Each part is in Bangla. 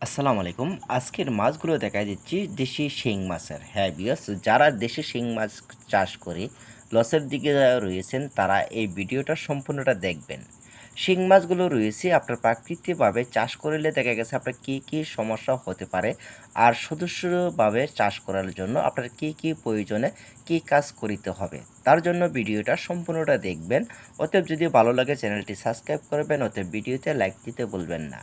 আসসালামু আলাইকুম। আজকের মাছগুলো দেখা দিচ্ছি দেশি শিং মাছের। হ্যাঁ বিয়স যারা দেশি শিং মাছ চাষ করে লসের দিকে রয়েছেন, তারা এই ভিডিওটা সম্পূর্ণটা দেখবেন। শিং মাছগুলো রয়েছে, আপনার প্রাকৃতিকভাবে চাষ করলে দেখা গেছে আপনার কী কী সমস্যা হতে পারে, আর সদস্যভাবে চাষ করার জন্য আপনার কী কী প্রয়োজনে কী কাজ করিতে হবে, তার জন্য ভিডিওটা সম্পূর্ণটা দেখবেন। অতএব যদি ভালো লাগে চ্যানেলটি সাবস্ক্রাইব করবেন, অতএব ভিডিওতে লাইক দিতে বলবেন না।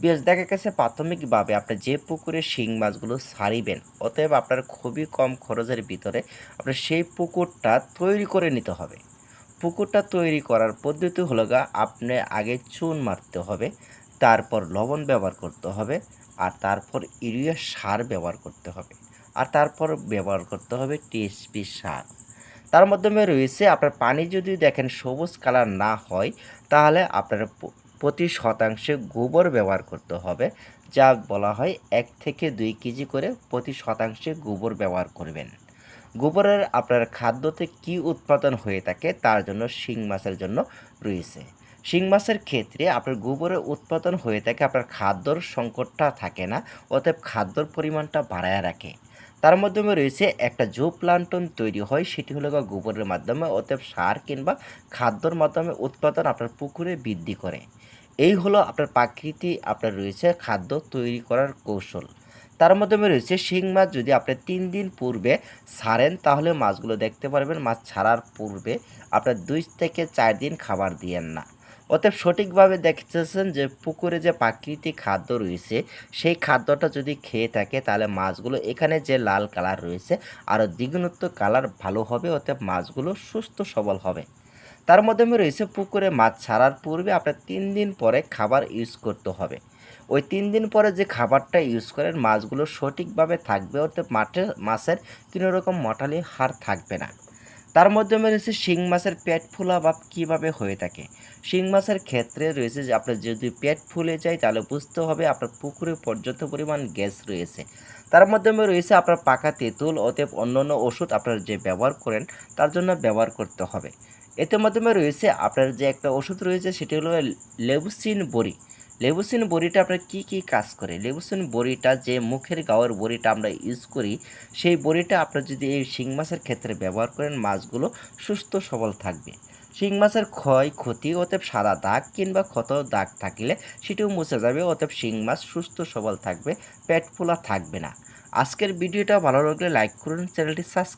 বেশ দেখা গেছে প্রাথমিকভাবে আপনি যে পুকুরে শিং মাছগুলো সারিবেন, অতএব আপনার খুবই কম খরচের ভিতরে আপনার সেই পুকুরটা তৈরি করে নিতে হবে। পুকুরটা তৈরি করার পদ্ধতি হলো গা, আপনি আগে চুন মারতে হবে, তারপর লবণ ব্যবহার করতে হবে, আর তারপর ইউরিয়া সার ব্যবহার করতে হবে, আর তারপর ব্যবহার করতে হবে টিএসপি সার। তার মাধ্যমে রয়েছে, আপনার পানি যদি দেখেন সবুজ কালার না হয়, তাহলে আপনার প্রতি শতাংশে গোবর ব্যবহার করতে হবে, যা বলা হয় এক থেকে দুই কেজি করে প্রতি শতাংশে গোবর ব্যবহার করবেন। গোবরের আপনার খাদ্যতে কি উৎপাদন হয়ে থাকে তার জন্য শিং মাছের জন্য রয়েছে। শিং মাছের ক্ষেত্রে আপনার গোবরের উৎপাদন হয়ে থাকে, আপনার খাদ্যর সংকটটা থাকে না, অতএব খাদ্যর পরিমাণটা বাড়ায় রাখে। তার মাধ্যমে রয়েছে একটা জো প্লান্টন তৈরি হয়, সেটি হলো গোবরের মাধ্যমে, অতএব সার কিংবা খাদ্যর মাধ্যমে উৎপাদন আপনার পুকুরে বৃদ্ধি করে। এই হলো আপনার প্রাকৃতি, আপনার রয়েছে খাদ্য তৈরি করার কৌশল। তার মাধ্যমে রয়েছে শিং মাছ, যদি আপনি তিন দিন পূর্বে ছাড়েন তাহলে মাছগুলো দেখতে পারবেন, মাছ ছাড়ার পূর্বে আপনার দুই থেকে চার দিন খাবার দিয়েন না। অতএব সঠিকভাবে দেখতেছেন যে পুকুরে যে প্রাকৃতিক খাদ্য রয়েছে, সেই খাদ্যটা যদি খেয়ে থাকে, তাহলে মাছগুলো এখানে যে লাল কালার রয়েছে, আরও দ্বিগুণত্ব কালার ভালো হবে, অতএব মাছগুলো সুস্থ সবল হবে। তার মাধ্যমে রয়েছে পুকুরে মাছ ছাড়ার পূর্বে আপনার তিন দিন পরে খাবার ইউজ করতে হবে। ওই তিন দিন পরে যে খাবারটা ইউজ করেন, মাছগুলো সঠিকভাবে থাকবে অর্থাৎ মাঠে, মাছের কোনো রকম মটালি হার থাকবে না। তার মাধ্যমে রয়েছে শিং মাছের পেট ফোলা ভাব কীভাবে হয়ে থাকে? শিং মাছের ক্ষেত্রে রয়েছে যে, আপনার যদি পেট ফুলে যায়, তাহলে বুঝতে হবে আপনার পুকুরে পর্যাপ্ত পরিমাণ গ্যাস রয়েছে। তার মাধ্যমে রয়েছে আপনার পাকা তেঁতুল, অতএব অন্যান্য ওষুধ আপনার যে ব্যবহার করেন, তার জন্য ব্যবহার করতে হবে। এতে মাধ্যমে রয়েছে আপনার যে একটা ওষুধ রয়েছে, সেটি হলো লেবুসিন বড়ি। লেবুসিন বড়িটা আপনার কি কি কাজ করে? লেবুসিন বড়িটা যে মুখের গাওয়ার বড়িটা আমরা ইউজ করি, সেই বড়িটা আপনার যদি এই শিং মাছের ক্ষেত্রে ব্যবহার করেন, মাছগুলো সুস্থ সবল থাকবে। শিং মাছের ক্ষয়, ক্ষতি অতএব সাদা দাগ কিংবা ক্ষত দাগ থাকলে সেটিও মুছে যাবে, অতএব শিং মাছ সুস্থ সবল থাকবে, পেট ফোলা থাকবে না। আজকের ভিডিওটা ভালো লাগলে লাইক করুন, চ্যানেলটি সাবস্ক্রাইব